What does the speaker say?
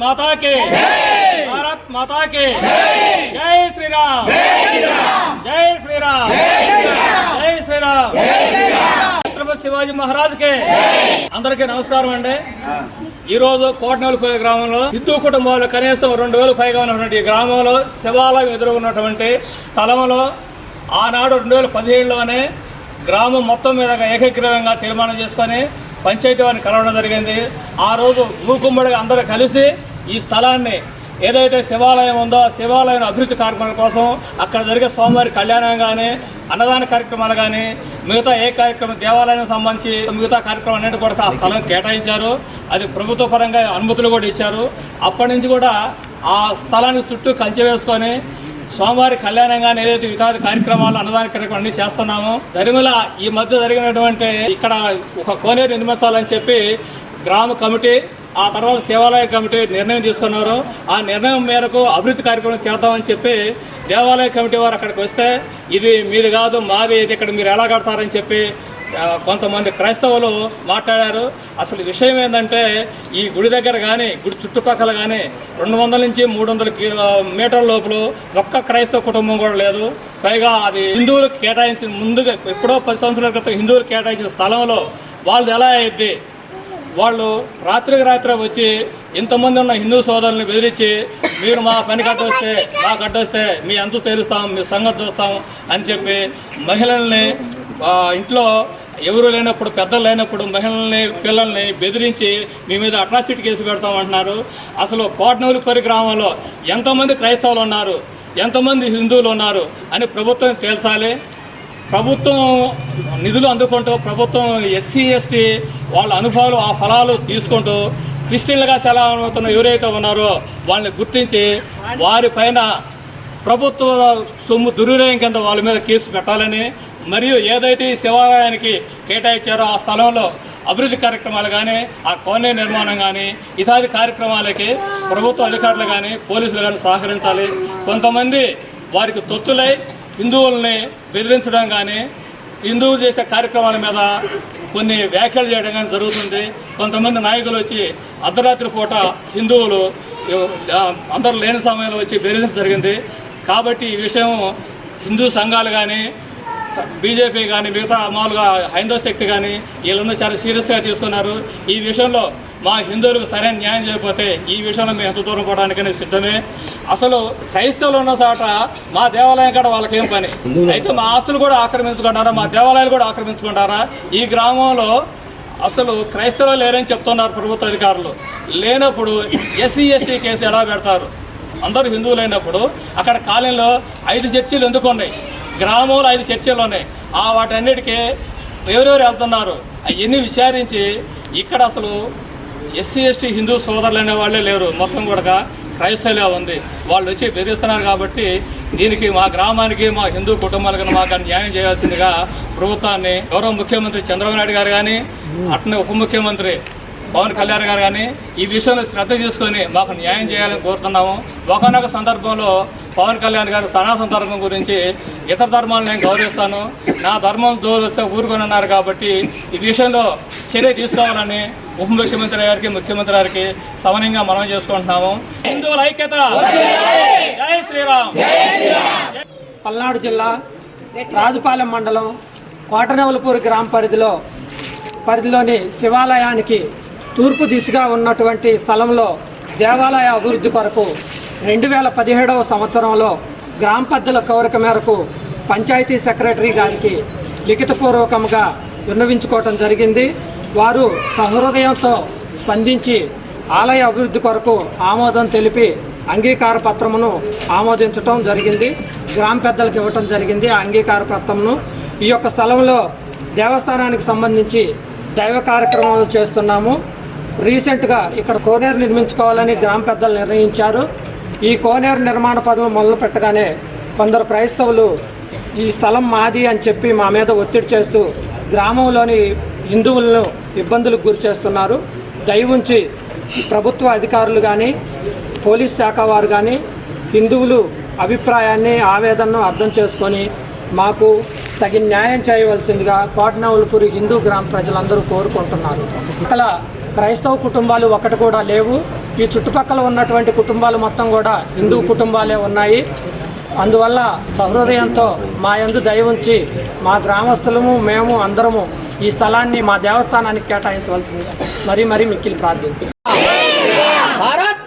మాతా కి భారత్ మాతా కి జై శ్రీరామ్. జై శ్రీరామ్. జై శ్రీరామ్. ఛత్రపతి శివాజీ మహారాజ్కి అందరికీ నమస్కారం అండి. ఈ రోజు కోటనూలుపల్లి గ్రామంలో హిందూ కుటుంబాలు కనీసం రెండు వేలు పైగా ఉన్నటువంటి ఈ గ్రామంలో శివాలయం ఎదురుగున్నటువంటి స్థలంలో ఆనాడు రెండు వేల పదిహేడులోనే గ్రామం మొత్తం మీద ఏకగ్రీవంగా తీర్మానం చేసుకొని పంచాయతీ వారిని కలవడం జరిగింది. ఆ రోజు మూకుమ్మడిగా అందరూ కలిసి ఈ స్థలాన్ని ఏదైతే శివాలయం ఉందో శివాలయం అభివృద్ధి కార్యక్రమాల కోసం అక్కడ జరిగే స్వామివారి కళ్యాణం కానీ అన్నదాన కార్యక్రమాలు కానీ మిగతా ఏ కార్యక్రమం దేవాలయం సంబంధించి మిగతా కార్యక్రమం అన్నింటి కూడా ఆ స్థలం కేటాయించారు. అది ప్రభుత్వ పరంగా అనుమతులు కూడా ఇచ్చారు. అప్పటి నుంచి కూడా ఆ స్థలానికి చుట్టూ కంచె వేసుకొని స్వామివారి కళ్యాణం కానీ ఏదైతే ఇతర కార్యక్రమాలు అన్నదాన కార్యక్రమం అన్ని చేస్తున్నాము. దరిమిల ఈ మధ్య జరిగినటువంటి ఇక్కడ ఒక కోనేరు నిర్మించాలని చెప్పి గ్రామ కమిటీ ఆ తర్వాత సేవాలయ కమిటీ నిర్ణయం తీసుకున్నారు. ఆ నిర్ణయం మేరకు అభివృద్ధి కార్యక్రమం చేద్దామని చెప్పి దేవాలయ కమిటీ వారు అక్కడికి వస్తే ఇది మీది కాదు మాది ఇది ఇక్కడ మీరు ఎలా కడతారని చెప్పి కొంతమంది క్రైస్తవులు మాట్లాడారు. అసలు విషయం ఏంటంటే ఈ గుడి దగ్గర కానీ గుడి చుట్టుపక్కల కానీ రెండు వందల నుంచి మూడు వందల మీటర్ల లోపల ఒక్క క్రైస్తవ కుటుంబం కూడా లేదు. పైగా అది హిందువులకు కేటాయించిన ముందుగా ఎప్పుడో పది సంవత్సరాల క్రితం హిందువులకు కేటాయించిన స్థలంలో వాళ్ళది ఎలా అయ్యిద్ది? వాళ్ళు రాత్రికి రాత్రి వచ్చి ఇంతమంది ఉన్న హిందూ సోదరుల్ని బెదిరించి మీరు మా పని కట్టొస్తే మా కట్టొస్తే మీ అంతు తెలుస్తాం మీ సంగతి చూస్తాం అని చెప్పి మహిళల్ని ఇంట్లో ఎవరు లేనప్పుడు పెద్దలు లేనప్పుడు మహిళల్ని పిల్లల్ని బెదిరించి మీ మీద అట్రాసిటీ కేసు పెడతాం అంటున్నారు. అసలు కోటనూరుపరి గ్రామంలో ఎంతమంది క్రైస్తవులు ఉన్నారు ఎంతమంది హిందువులు ఉన్నారు అని ప్రభుత్వం తేల్చాలి. ప్రభుత్వం నిధులు అందుకుంటూ ప్రభుత్వం ఎస్సీ ఎస్టీ వాళ్ళ అనుభవాలు ఆ ఫలాలు తీసుకుంటూ క్రిస్టియన్లుగా సెలవుతున్న ఎవరైతే ఉన్నారో వాళ్ళని గుర్తించి వారిపైన ప్రభుత్వ సొమ్ము దుర్వినియోగం కింద వాళ్ళ మీద కేసు పెట్టాలని మరియు ఏదైతే ఈ శివాలయానికి కేటాయించారో ఆ స్థలంలో అభివృద్ధి కార్యక్రమాలు కానీ ఆ కోనే నిర్మాణం కానీ ఇతాది కార్యక్రమాలకి ప్రభుత్వ అధికారులు కానీ పోలీసులు కానీ సహకరించాలి. కొంతమంది వారికి తొత్తులై హిందువుల్ని బెదిరించడం కానీ హిందువులు చేసే కార్యక్రమాల మీద కొన్ని వ్యాఖ్యలు చేయడం కానీ జరుగుతుంది. కొంతమంది నాయకులు వచ్చి అర్ధరాత్రి పూట హిందువులు అందరూ లేని సమయంలో వచ్చి బెదిరించడం జరిగింది. కాబట్టి ఈ విషయం హిందూ సంఘాలు కానీ బీజేపీ కానీ మిగతా మామూలుగా హైందవ శక్తి కానీ వీళ్ళందరూ చాలా సీరియస్గా తీసుకున్నారు. ఈ విషయంలో మా హిందువులకు సరైన న్యాయం చేయకపోతే ఈ విషయంలో మేము ఎంత దూరం పోవడానికనే సిద్ధమే. అసలు క్రైస్తవులు ఉన్న చోట మా దేవాలయం కాడ వాళ్ళకేం పని? అయితే మా ఆస్తులు కూడా ఆక్రమించుకుంటారా? మా దేవాలయాలు కూడా ఆక్రమించుకుంటారా? ఈ గ్రామంలో అసలు క్రైస్తవులు లేరని చెప్తున్నారు ప్రభుత్వ అధికారులు. లేనప్పుడు ఎస్సీ ఎస్టీ కేసు ఎలా పెడతారు? అందరూ హిందువులు అయినప్పుడు అక్కడ కాలనీలో ఐదు చర్చీలు ఎందుకు ఉన్నాయి? గ్రామంలో ఐదు చర్చిలు ఉన్నాయి. ఆ వాటన్నిటికీ ఎవరెవరు వెళ్తున్నారు? అవన్నీ విచారించి ఇక్కడ అసలు ఎస్సీ ఎస్టీ హిందూ సోదరులు అనే వాళ్ళే లేరు. మొత్తం కూడా క్రైస్తవులే ఉంది. వాళ్ళు వచ్చి బెదిరిస్తున్నారు కాబట్టి దీనికి మా గ్రామానికి మా హిందూ కుటుంబాలకు మాకు న్యాయం చేయాల్సిందిగా ప్రభుత్వాన్ని గౌరవ ముఖ్యమంత్రి చంద్రబాబు నాయుడు గారు కానీ అట్నే ఉప ముఖ్యమంత్రి పవన్ కళ్యాణ్ గారు కానీ ఈ విషయంలో శ్రద్ధ తీసుకొని మాకు న్యాయం చేయాలని కోరుతున్నాము. ఒకనొక సందర్భంలో పవన్ కళ్యాణ్ గారు సనాతన ధర్మం గురించి ఇతర ధర్మాలను నేను గౌరవిస్తాను. నా ధర్మం దూరస్తే ఊరుకొని ఉన్నారు కాబట్టి ఈ విషయంలో చర్య తీసుకోవాలని ఉప ముఖ్యమంత్రి గారికి ముఖ్యమంత్రి గారికి సమన్యంగా మనం చేసుకుంటున్నాము. హిందువుల ఐక్యత! జై శ్రీరామ్! పల్నాడు జిల్లా రాజుపాలెం మండలం కోటనవలపూర్ గ్రామ పరిధిలో పరిధిలోని శివాలయానికి తూర్పు దిశగా ఉన్నటువంటి స్థలంలో దేవాలయ అభివృద్ధి కొరకు రెండు వేల పదిహేడవ సంవత్సరంలో గ్రామ పెద్దల కోరిక మేరకు పంచాయతీ సెక్రటరీ గారికి లిఖితపూర్వకంగా విన్నవించుకోవటం జరిగింది. వారు సహృదయంతో స్పందించి ఆలయ అభివృద్ధి కొరకు ఆమోదం తెలిపి అంగీకార పత్రమును ఆమోదించటం జరిగింది. గ్రామ పెద్దలకు ఇవ్వటం జరిగింది ఆ అంగీకార పత్రమును. ఈ యొక్క స్థలంలో దేవస్థానానికి సంబంధించి దైవ కార్యక్రమాలు చేస్తున్నాము. రీసెంట్గా ఇక్కడ కోనేరు నిర్మించుకోవాలని గ్రామ పెద్దలు నిర్ణయించారు. ఈ కోనేరు నిర్మాణ పనులు మొదలు పెట్టగానే కొందరు క్రైస్తవులు ఈ స్థలం మాది అని చెప్పి మా మీద ఒత్తిడి చేస్తూ గ్రామంలోని హిందువులను ఇబ్బందులకు గురి చేస్తున్నారు. దయవుంచి ప్రభుత్వ అధికారులు కానీ పోలీస్ శాఖ వారు కానీ హిందువులు అభిప్రాయాన్ని ఆవేదనను అర్థం చేసుకొని మాకు తగిన న్యాయం చేయవలసిందిగా కోటనవులపూరి హిందూ గ్రామ ప్రజలందరూ కోరుకుంటున్నారు. అక్కడ క్రైస్తవ కుటుంబాలు ఒకటి కూడా లేవు. ఈ చుట్టుపక్కల ఉన్నటువంటి కుటుంబాలు మొత్తం కూడా హిందూ కుటుంబాలే ఉన్నాయి. అందువల్ల సహృదయంతో మా యందు దయ ఉంచి మా గ్రామస్తులము మేము అందరము ఈ స్థలాన్ని మా దేవస్థానానికి కేటాయించవలసింది మరీ మరీ మిక్కిలి ప్రార్థించాం. భారత్